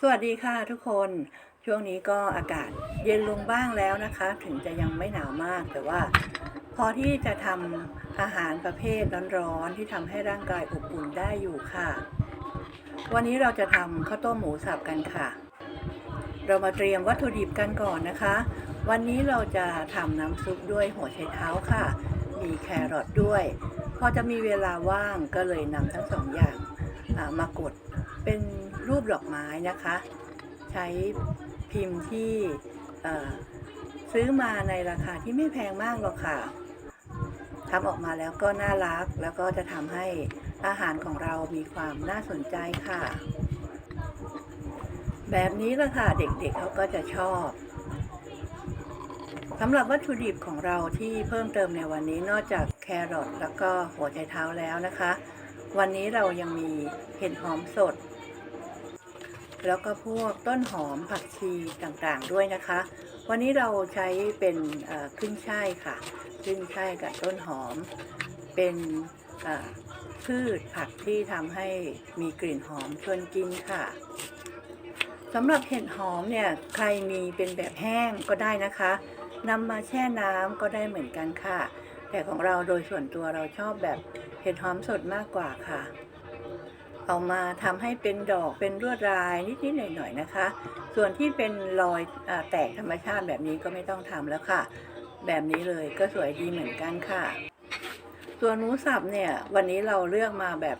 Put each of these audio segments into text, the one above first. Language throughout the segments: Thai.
สวัสดีค่ะทุกคนช่วงนี้ก็อากาศเย็นลงบ้างแล้วนะคะ ถึงจะยังไม่หนาวมากแต่ว่า พอที่จะทำอาหารประเภทร้อนๆที่ทำให้ร่างกายอบอุ่นได้อยู่ค่ะ วันนี้เราจะทำข้าวต้มหมูสับกันค่ะ เรามาเตรียมวัตถุดิบกันก่อนนะคะ วันนี้เราจะทำน้ำซุปด้วยหัวไชเท้าค่ะ มีแครอทด้วย พอจะมีเวลาว่างก็เลยนำทั้งสองอย่างมากดเป็น รูปดอกไม้นะคะ ใช้พิมพ์ที่ซื้อมาในราคาที่ไม่แพงมากหรอกค่ะทำออกมาแล้วก็น่ารักแล้วก็จะทำให้อาหารของเรามีความน่าสนใจค่ะ แบบนี้ละค่ะเด็กๆเขาก็จะชอบสำหรับวัตถุดิบของเราที่เพิ่มเติมในวันนี้นอกจากแครอทแล้วก็หัวไชเท้าแล้วนะคะ วันนี้เรายังมีเห็ดหอมสด แล้วก็พวกต้นหอมผักชีต่างๆด้วยนะคะ วันนี้เราใช้เป็นขึ้นช่ายค่ะ ขึ้นช่ายกับต้นหอม เป็นพืชผักที่ทำให้มีกลิ่นหอมชวนกินค่ะสำหรับเห็ดหอมเนี่ยใครมีเป็นแบบแห้งก็ได้นะคะนำมาแช่น้ำก็ได้เหมือนกันค่ะ แต่ของเราโดยส่วนตัวเราชอบแบบเห็ดหอมสดมากกว่าค่ะ เอามาทำให้เป็นดอกเป็นลวดลายนิดๆหน่อยๆนะคะ ส่วนที่เป็นรอยอแตกธรรมชาติแบบนี้ก็ไม่ต้องทำแล้วค่ะ แบบนี้เลยก็สวยดีเหมือนกันค่ะ ส่วนหมูสับเนี่ยวันนี้เราเลือกมาแบบ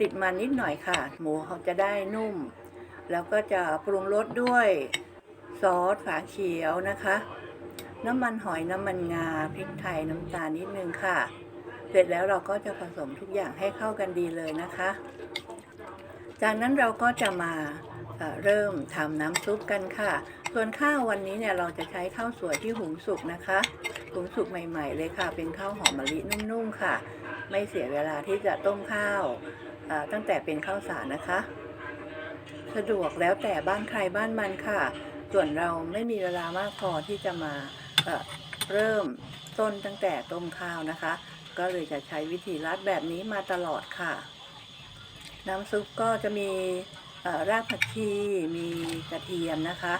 ติดมันนิดหน่อยค่ะ หมูเขาจะได้นุ่ม แล้วก็จะปรุงรสด้วยซอสฝาเขียวนะคะ น้ำมันหอยน้ำมันงาพริกไทยน้ำตาลนิดนึงค่ะ เสร็จแล้วเราก็จะผสมทุกอย่างให้เข้ากันดีเลยนะคะ จากนั้นเราก็จะมาเริ่มทำน้ำซุปกันค่ะ ส่วนข้าววันนี้เนี่ยเราจะใช้ข้าวสวยที่หุงสุกนะคะ หุงสุกใหม่ ๆ เลยค่ะ เป็นข้าวหอมมะลินุ่มๆค่ะ ไม่เสียเวลาที่จะต้มข้าวตั้งแต่เป็นข้าวสารนะคะ สะดวกแล้วแต่บ้านใครบ้านมันค่ะ ส่วนเราไม่มีเวลามากพอที่จะมาเอ่อเริ่มต้นตั้งแต่ต้มข้าวนะคะ ก็เลยจะใช้วิธีรัดแบบนี้มาตลอดค่ะ น้ำซุปก็จะมีรากผักชี มีกระเทียมนะคะ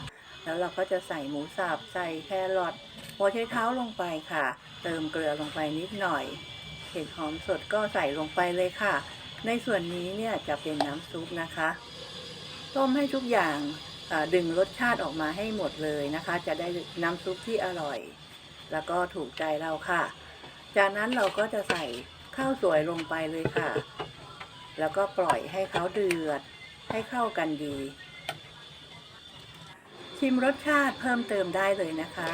แล้วเราก็จะใส่หมูสับ ใส่แครอทหัวไชเท้าลงไปค่ะ เติมเกลือลงไปนิดหน่อย เห็ดหอมสดก็ใส่ลงไปเลยค่ะ ในส่วนนี้เนี่ยจะเป็นน้ำซุปนะคะ ต้มให้ทุกอย่างดึงรสชาติออกมาให้หมดเลยนะคะ จะได้น้ำซุปที่อร่อย แล้วก็ถูกใจเราค่ะ จากนั้นเราก็จะใส่ข้าวสวยลงไปเลยค่ะ แล้วก็ปล่อยให้เขาเดือด ให้เข้ากันดี ชิมรสชาติเพิ่มเติมได้เลยนะคะ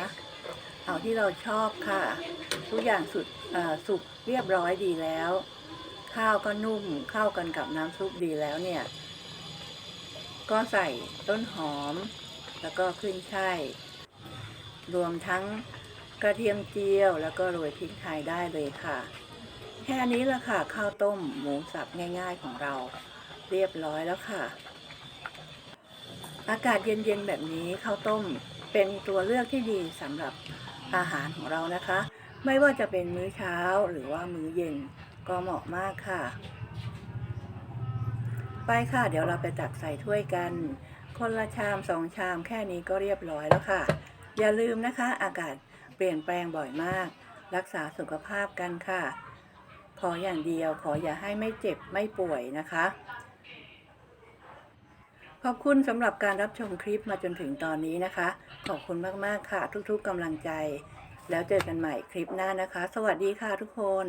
เอาที่เราชอบค่ะ ทุกอย่างสุดสุกเรียบร้อยดีแล้ว ข้าวก็นุ่มเข้ากันกับน้ำซุปดีแล้วเนี่ย ก็ใส่ต้นหอม แล้วก็ขึ้นช่ายรวมทั้งกระเทียมเจียวแล้วก็โรยพริกไทยได้เลยค่ะ แค่นี้ละค่ะ ข้าวต้มหมูสับง่าย ๆของเราเรียบร้อยแล้วค่ะ อากาศเย็นๆแบบนี้ข้าวต้มเป็นตัวเลือกที่ดีสำหรับอาหารของเรานะคะ ไม่ว่าจะเป็นมื้อเช้าหรือว่ามื้อเย็นก็เหมาะมากค่ะ ไปค่ะ เดี๋ยวเราไปตักใส่ถ้วยกัน คนละชามสองชามแค่นี้ก็เรียบร้อยแล้วค่ะ อย่าลืมนะคะ อากาศเปลี่ยนแปลงบ่อยมาก รักษาสุขภาพกันค่ะ ออย่างเดียว ขออย่าให้ไม่เจ็บไม่ป่วยนะคะ ขอบคุณสำหรับการรับชมคลิปมาจนถึงตอนนี้นะคะ ขอบคุณมาก ๆ ค่ะ ทุก ๆกำลังใจ แล้วเจอกันใหม่คลิปหน้านะคะ สวัสดีค่ะทุกคน